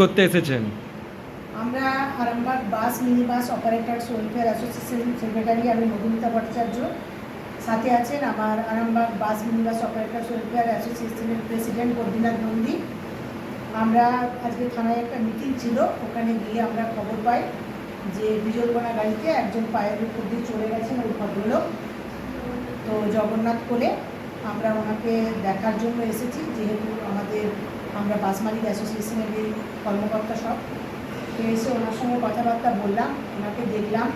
করতে এসেছেন? আমরা Arambagh bus, mini bus operators welfare association secretary আমি মধুমিতা ভট্টাচার্য। সাথে আছেন আমার Arambagh bus, mini bus operators welfare অ্যাসোসিয়েশনের প্রেসিডেন্ট বদ্রীনাথ নন্দী। আমরা আজকে থানায় একটা মিটিং ছিল, ওখানে গিয়ে আমরা খবর পাই যে বিজলগোনা গাড়িতে একজন পায়ের উপর দিয়ে চলে গেছেন ওই ভদ্রলোক। তো জগন্নাথ কোলে আমরা ওনাকে দেখার জন্য এসেছি, যেহেতু আমাদের আমরা বাস মালিক অ্যাসোসিয়েশনের এই কর্মকর্তা সব। এসে ওনার সঙ্গে কথাবার্তা বললাম, ওনাকে দেখলাম।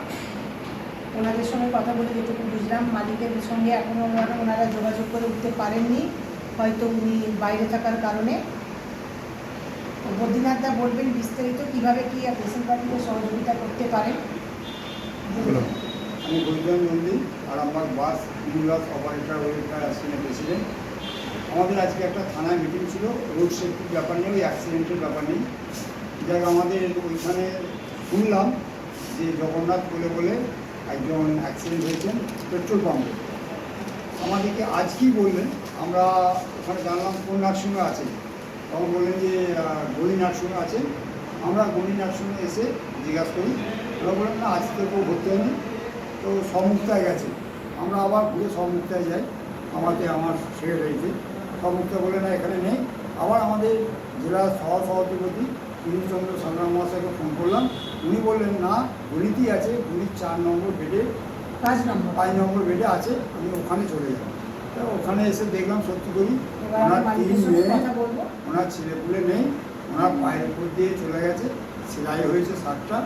ওনাদের সঙ্গে কথা বলে যেটুকু বুঝলাম, মালিকের সঙ্গে এখনও ওনারা ওনারা যোগাযোগ করে উঠতে পারেননি। হয়তো উনি বাইরে থাকার কারণে। তো বদ্রীনাথ দা বলবেন বিস্তারিত কীভাবে কী পেশেন্ট পার্টিকে সহযোগিতা করতে পারেন। আমি বৈদ্যান Nandi Arambagh bus minibus operator welfare অ্যাসোসিয়েশনের প্রেসিডেন্ট আমাদের আজকে একটা থানায় মিটিং ছিল রোড সেফটির ব্যাপার নেই ওই অ্যাক্সিডেন্টের ব্যাপার নেই যাক আমাদের ওইখানে শুনলাম যে জগন্নাথ বলে বলে একজন অ্যাক্সিডেন্ট হয়েছেন পেট্রোল পাম্পে। আমাদেরকে আজ কি বললেন, আমরা ওখানে জানলাম কোন নার্সিংহোমে আছে। তখন বললেন যে গলি নার্সিংহোমে আছে। আমরা গলি নার্সিংহোমে এসে জিজ্ঞাসা করি, ওরা বললেন, না আজ থেকে কেউ ভর্তি হয়নি। তো সমুক্তায় গেছে। আমরা আবার ঘুরে সমুক্তায় যাই। আমাকে, আমার সেক্রেটারিতে সমুক্তা বলে না এখানে নেই। আবার আমাদের জেলা সহ সভাধিপতি পূর্ণচন্দ্র সাংগ্রাম মহাশয়কে ফোন করলাম। উনি বললেন না গণিতই আছে। গণিত চার নম্বর বেডে পাঁচ নম্বর পাঁচ নম্বর বেডে আছে। আমি ওখানে চলে যাব। তা ওখানে এসে দেখলাম সত্যি করি ওনার তিন মেয়ে ওনার ছেলেপুলে নেই। ওনার পায়ের উপর দিয়ে চলে গেছে। সেলাই হয়েছে শার্টটা।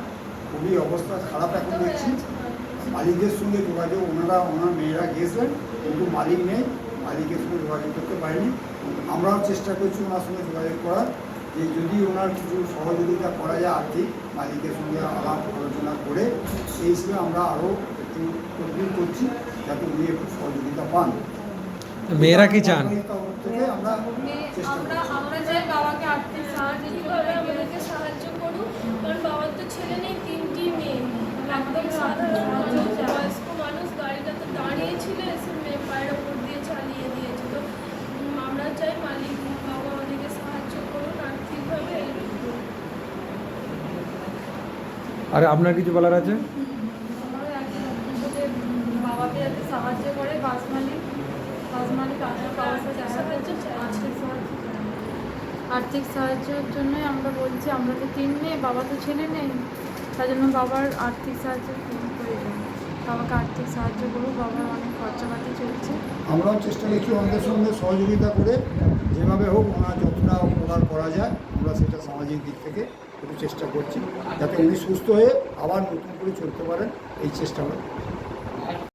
খুবই অবস্থা খারাপ এখন দেখছি। মালিকদের সঙ্গে যোগাযোগ ওনারা ওনার মেয়েরা গিয়েছিলেন কিন্তু মালিক নেই। মালিকের সঙ্গে যোগাযোগ করতে পারেনি। আমরাও চেষ্টা করছি ওনার সঙ্গে যোগাযোগ করার যে যদি ওনার কিছু সহযোগিতা করা যায় আর্থিক মালিকের সঙ্গে আলাপ আলোচনা করে সেই হিসেবে আমরা আরও একটু তদবির করছি যাতে উনি একটু সহযোগিতা পান। মেয়েরা কি চান? আমরা চেষ্টা আমরা আমরা চাই বাবাকে আর্থিক সাহায্য কীভাবে আমাদেরকে সাহায্য করুন কারণ বাবার তো ছেলে নেই তিনটি মেয়ে। একদম সাধারণ মানুষ বয়স্ক মানুষ গাড়িটা তো দাঁড়িয়ে ছিল এসে মেয়ে পায়ের ওপর দিয়ে চালিয়ে দিয়েছে তো উম, আমরা চাই মালিক বাবা আমাদেরকে সাহায্য করুন আর্থিকভাবে এইটুকু। আর আপনার কিছু বলার আছে? আমার যে বাবাকে যাতে সাহায্য করে বাস মালিক বাস মালিক আর্থিক অবস্থা সাহায্য আর্থিক সাহায্য আর্থিক সাহায্যের জন্যই আমরা বলছি আমরা তো তিন মেয়ে বাবা তো ছেলে নেই। তার জন্য বাবার আর্থিক সাহায্য প্রয়োজন। বাবাকে আর্থিক সাহায্য করুক বাবার অনেক খরচাপাতি চলছে। আমরাও চেষ্টা করছি ওনাদের সঙ্গে সহযোগিতা করে যেভাবে হোক ওনার যতটা উপকার করা যায়। আমরা সেটা সামাজিক দিক থেকে একটু চেষ্টা করছি যাতে উনি সুস্থ হয়ে আবার নতুন করে চলতে পারেন, এই চেষ্টা আমরা